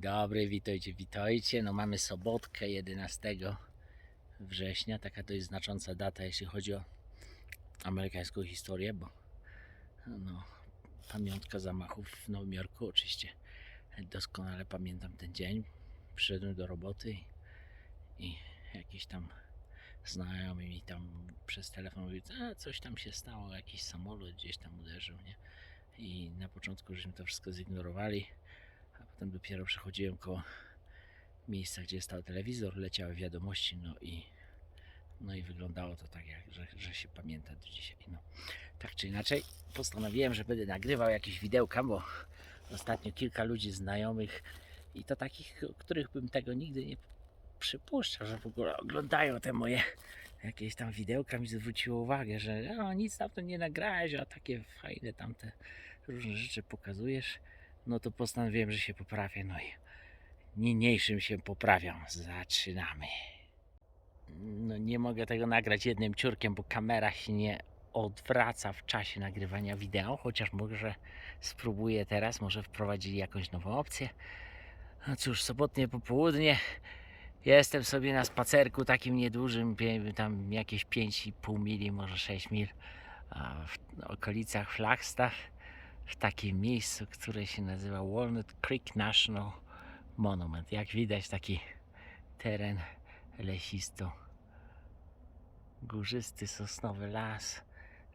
dobry, witajcie, witajcie. No mamy sobotkę 11 września. Taka to jest znacząca data, jeśli chodzi o amerykańską historię, bo no, pamiątka zamachów w Nowym Jorku. Oczywiście doskonale pamiętam ten dzień. Przyszedłem do roboty i, i jakiś tam znajomy mi tam przez telefon mówił, a coś tam się stało, jakiś samolot gdzieś tam uderzył, nie? I na początku żeśmy to wszystko zignorowali, potem dopiero przechodziłem koło miejsca, gdzie stał telewizor, leciały wiadomości, no i no i wyglądało to tak, jak, że, że się pamięta do dzisiaj. No, tak czy inaczej, postanowiłem, że będę nagrywał jakieś widełka, bo ostatnio kilka ludzi znajomych i to takich, których bym tego nigdy nie przypuszczał, że w ogóle oglądają te moje jakieś tam widełka, mi zwróciło uwagę, że o, nic tam to nie nagrałeś, a takie fajne tamte różne rzeczy pokazujesz. No to postanowiłem, że się poprawię, no i niniejszym się poprawiam. Zaczynamy. No nie mogę tego nagrać jednym ciurkiem, bo kamera się nie odwraca w czasie nagrywania wideo, chociaż może spróbuję teraz, może wprowadzili jakąś nową opcję. No cóż, sobotnie popołudnie. Jestem sobie na spacerku takim niedużym, tam jakieś 5,5 mili, może 6 mil w okolicach Flagstaff, w takim miejscu, które się nazywa Walnut Creek National Monument. Jak widać taki teren lesisto górzysty, sosnowy las,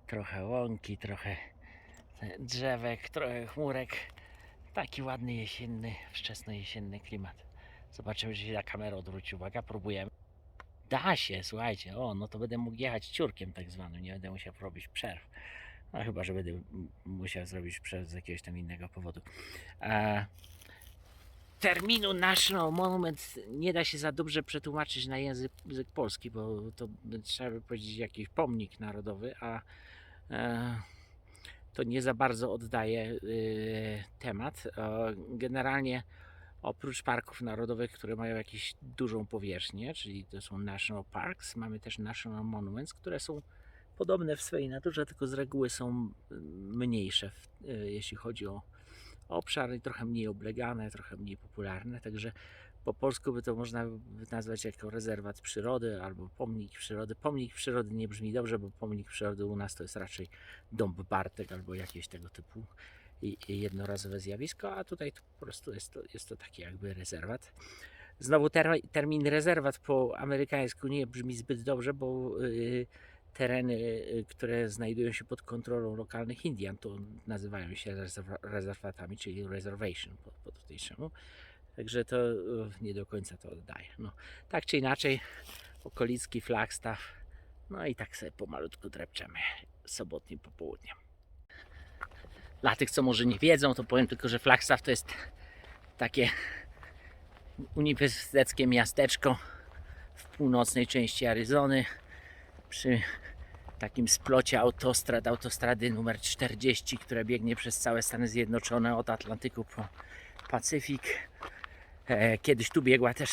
trochę łąki, trochę drzewek, trochę chmurek. Taki ładny jesienny, wczesnojesienny klimat. Zobaczymy, czy się na kamerę odwróci uwaga. Próbujemy. Da się, słuchajcie. O, no to będę mógł jechać ciurkiem tak zwanym. Nie będę musiał robić przerw. No chyba, że będę musiał zrobić przerw z jakiegoś tam innego powodu. E, terminu National Monument nie da się za dobrze przetłumaczyć na język, język polski, bo to trzeba by powiedzieć jakiś pomnik narodowy, a e, to nie za bardzo oddaje y, temat. Generalnie oprócz parków narodowych, które mają jakąś dużą powierzchnię, czyli to są national parks, mamy też national monuments, które są podobne w swojej naturze, tylko z reguły są y, mniejsze, y, jeśli chodzi o obszar i trochę mniej oblegane, trochę mniej popularne, także po polsku by to można nazwać jako rezerwat przyrody albo pomnik przyrody. Pomnik przyrody nie brzmi dobrze, bo pomnik przyrody u nas to jest raczej dąb Bartek albo jakieś tego typu jednorazowe zjawisko, a tutaj to po prostu jest to, jest to taki jakby rezerwat. Znowu ter, termin rezerwat po amerykańsku nie brzmi zbyt dobrze, bo y, tereny, y, które znajdują się pod kontrolą lokalnych Indian, to nazywają się rezerwa, rezerwatami, czyli reservation po, po tutejszemu. Także to y, nie do końca to oddaje. No, tak czy inaczej, okolicki Flagstaff, no i tak sobie pomalutku drepczemy sobotnim popołudniem. Dla tych, co może nie wiedzą, to powiem tylko, że Flagstaff to jest takie uniwersyteckie miasteczko w północnej części Aryzony przy takim splocie autostrad, autostrady numer 40, która biegnie przez całe Stany Zjednoczone od Atlantyku po Pacyfik. E, Kiedyś tu biegła też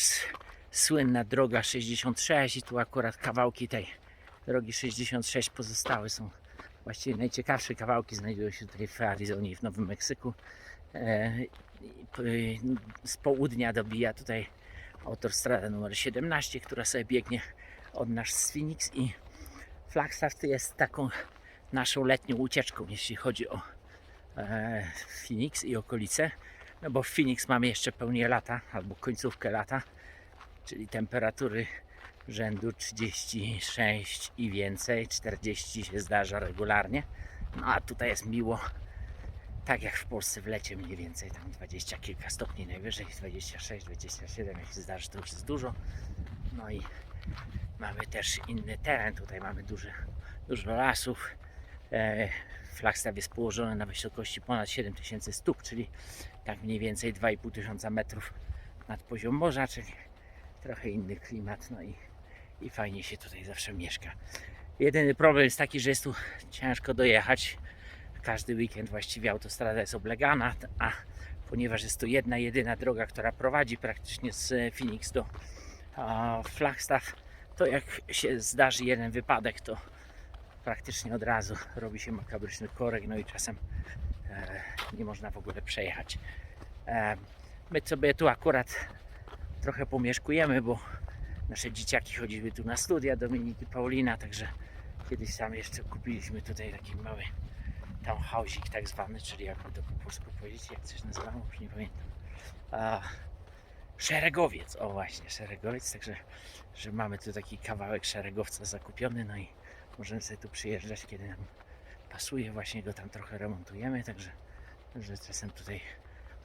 słynna droga 66 i tu akurat kawałki tej drogi 66 pozostałe są właściwie najciekawsze kawałki znajdują się tutaj w Arizonie i w Nowym Meksyku. E, Z południa dobija tutaj autostrada numer 17, która sobie biegnie od nas z Phoenix i Flagstaff jest taką naszą letnią ucieczką, jeśli chodzi o e, Phoenix i okolice. No bo w Phoenix mamy jeszcze pełnię lata albo końcówkę lata, czyli temperatury rzędu 36 i więcej, 40 się zdarza regularnie. No a tutaj jest miło, tak jak w Polsce w lecie mniej więcej, tam 20 kilka stopni najwyżej, 26, 27, jak się zdarzy to już jest dużo. No i mamy też inny teren, tutaj mamy duży, dużo lasów. E, Flagstaff jest położony na wysokości ponad 7000 stóp, czyli tak mniej więcej 2,5 tysiąca metrów nad poziom morza, czyli trochę inny klimat, no i, i fajnie się tutaj zawsze mieszka. Jedyny problem jest taki, że jest tu ciężko dojechać. Każdy weekend właściwie autostrada jest oblegana, a ponieważ jest to jedna, jedyna droga, która prowadzi praktycznie z Phoenix do Flagstaff, to jak się zdarzy jeden wypadek, to praktycznie od razu robi się makabryczny korek, no i czasem e, nie można w ogóle przejechać. E, My sobie tu akurat trochę pomieszkujemy, bo nasze dzieciaki chodziły tu na studia, Dominik i Paulina, także kiedyś tam jeszcze kupiliśmy tutaj taki mały townhouse'ik tak zwany, czyli jakby to po polsku powiedzieć, jak coś nazywamy, już nie pamiętam. Szeregowiec, o właśnie, szeregowiec, także że mamy tu taki kawałek szeregowca zakupiony, no i możemy sobie tu przyjeżdżać, kiedy nam pasuje, właśnie go tam trochę remontujemy, także że czasem tutaj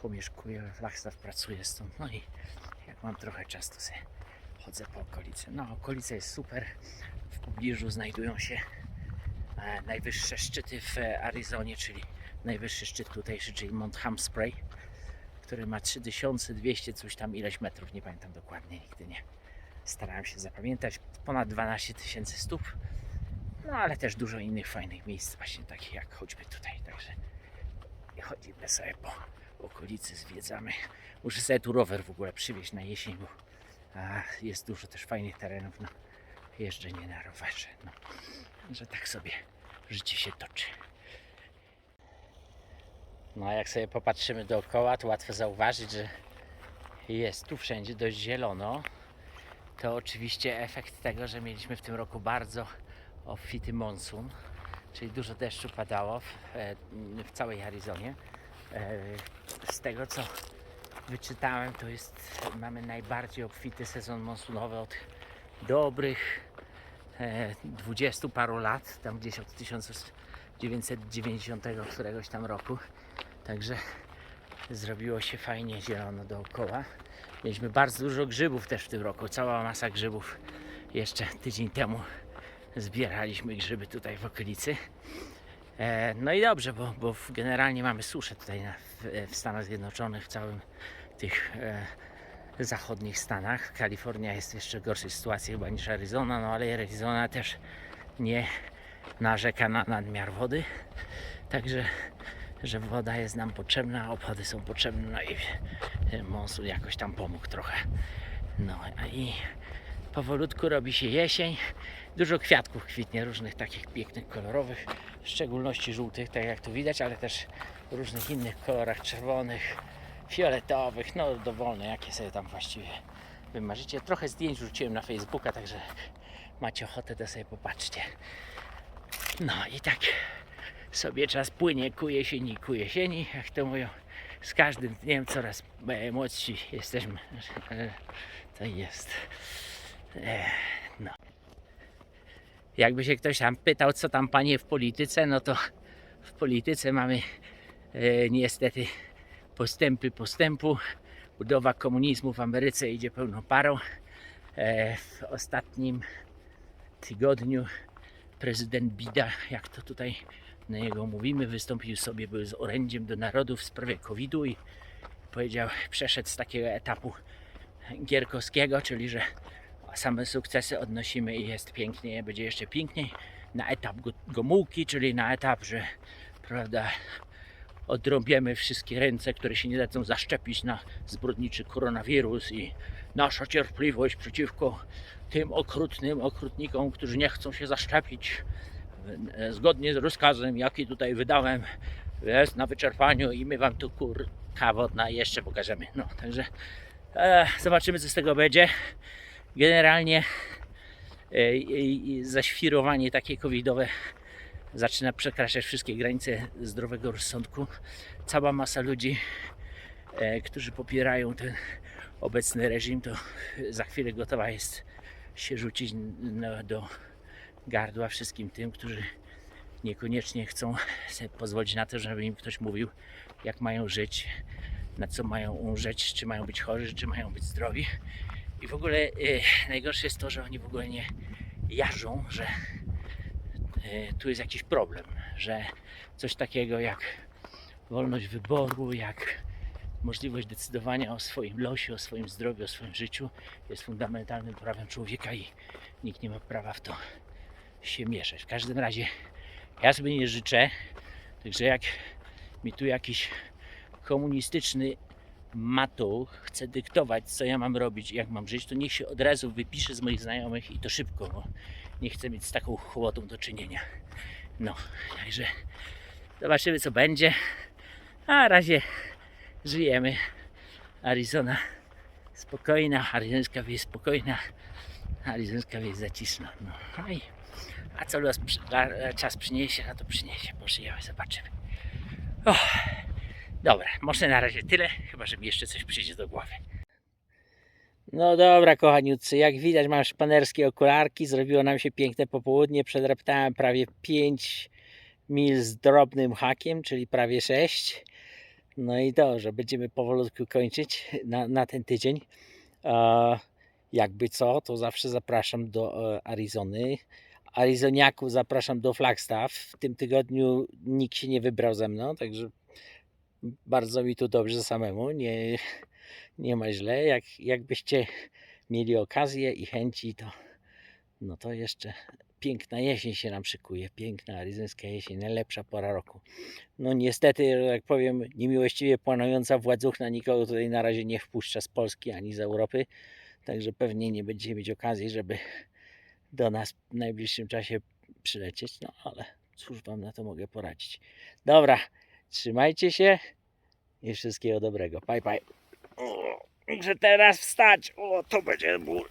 pomieszkuję, Flagstaff pracuje stąd, no i jak mam trochę czasu, to sobie chodzę po okolicy. No, okolica jest super, w pobliżu znajdują się e, najwyższe szczyty w e, Arizonie, czyli najwyższy szczyt tutejszy, czyli Mount Hamspray, który ma 3200 coś tam ileś metrów, nie pamiętam dokładnie, nigdy nie starałem się zapamiętać, ponad 12 tysięcy stóp, no ale też dużo innych fajnych miejsc, właśnie takich jak choćby tutaj, także chodzimy sobie po okolicy, zwiedzamy. Muszę sobie tu rower w ogóle przywieźć na jesień, bo a, jest dużo też fajnych terenów na jeżdżenie na rowerze. No, że tak sobie życie się toczy. No a jak sobie popatrzymy dookoła, to łatwo zauważyć, że jest tu wszędzie dość zielono. To oczywiście efekt tego, że mieliśmy w tym roku bardzo obfity monsun, czyli dużo deszczu padało w, e, w całej Arizonie. E, Z tego co wyczytałem, to jest, mamy najbardziej obfity sezon monsunowy od dobrych e, 20 paru lat, tam gdzieś od 1990 któregoś tam roku. Także zrobiło się fajnie zielono dookoła. Mieliśmy bardzo dużo grzybów też w tym roku, cała masa grzybów. Jeszcze tydzień temu zbieraliśmy grzyby tutaj w okolicy. E, no i dobrze, bo, bo generalnie mamy suszę tutaj na, w, w Stanach Zjednoczonych, w całym tych e, zachodnich Stanach. Kalifornia jest w jeszcze gorszej sytuacji chyba niż Arizona, no ale Arizona też nie narzeka na nadmiar wody. Także, że woda jest nam potrzebna, opady są potrzebne, no i e, monsun jakoś tam pomógł trochę. No i powolutku robi się jesień. Dużo kwiatków kwitnie, różnych takich pięknych, kolorowych, w szczególności żółtych, tak jak tu widać, ale też w różnych innych kolorach, czerwonych, fioletowych, no dowolne, jakie sobie tam właściwie wymarzycie. Trochę zdjęć wrzuciłem na Facebooka, także macie ochotę, to sobie popatrzcie. No i tak sobie czas płynie ku jesieni, ku jesieni, jak to mówią. Z każdym dniem coraz e, młodsi jesteśmy. E, To jest. E, No. Jakby się ktoś tam pytał, co tam panie w polityce, no to w polityce mamy niestety postępy postępu. Budowa komunizmu w Ameryce idzie pełną parą. W ostatnim tygodniu prezydent Bida, jak to tutaj na niego mówimy, wystąpił sobie był z orędziem do narodu w sprawie COVID-u i powiedział, przeszedł z takiego etapu gierkowskiego, czyli że same sukcesy odnosimy i jest pięknie, będzie jeszcze piękniej, na etap go- Gomułki, czyli na etap, że prawda, odrąbiemy wszystkie ręce, które się nie dadzą zaszczepić na zbrodniczy koronawirus i nasza cierpliwość przeciwko tym okrutnym okrutnikom, którzy nie chcą się zaszczepić zgodnie z rozkazem, jaki tutaj wydałem, jest na wyczerpaniu i my wam tu kur kawodna jeszcze pokażemy. No, także e, zobaczymy co z tego będzie. Generalnie e, e, zaświrowanie takie covidowe zaczyna przekraczać wszystkie granice zdrowego rozsądku. Cała masa ludzi, e, którzy popierają ten obecny reżim, to za chwilę gotowa jest się rzucić do gardła wszystkim tym, którzy niekoniecznie chcą sobie pozwolić na to, żeby im ktoś mówił, jak mają żyć, na co mają umrzeć, czy mają być chorzy, czy mają być zdrowi. I w ogóle e, najgorsze jest to, że oni w ogóle nie jarzą, że e, tu jest jakiś problem, że coś takiego jak wolność wyboru, jak możliwość decydowania o swoim losie, o swoim zdrowiu, o swoim życiu jest fundamentalnym prawem człowieka i nikt nie ma prawa w to się mieszać. W każdym razie ja sobie nie życzę, także jak mi tu jakiś komunistyczny matu chce dyktować, co ja mam robić i jak mam żyć, to niech się od razu wypisze z moich znajomych i to szybko, bo nie chcę mieć z taką chłotą do czynienia. No, także zobaczymy co będzie. A na razie żyjemy. Arizona spokojna, aryzońska wieś spokojna, aryzońska wieś zacisna. No, i, a co los, la- czas przyniesie, no to przyniesie. Pożyjemy, zobaczymy. O, dobra, może na razie tyle, chyba że mi jeszcze coś przyjdzie do głowy. No dobra, kochaniutcy, jak widać mam szpanerskie okularki, zrobiło nam się piękne popołudnie, przedreptałem prawie 5 mil z drobnym hakiem, czyli prawie 6. No i dobrze, będziemy powolutku kończyć na, na ten tydzień. E, jakby co, to zawsze zapraszam do e, Arizony. Arizoniaków zapraszam do Flagstaff. W tym tygodniu nikt się nie wybrał ze mną, także bardzo mi tu dobrze samemu. Nie, nie ma źle. Jak, jakbyście mieli okazję i chęci, to no to jeszcze piękna jesień się nam szykuje. Piękna aryzońska jesień, najlepsza pora roku. No niestety, że tak powiem, niemiłościwie planująca władzuchna nikogo tutaj na razie nie wpuszcza z Polski ani z Europy. Także pewnie nie będziecie mieć okazji, żeby do nas w najbliższym czasie przylecieć. No ale cóż wam na to mogę poradzić. Dobra, trzymajcie się i wszystkiego dobrego. Bye. O, muszę teraz wstać. O, to będzie ból.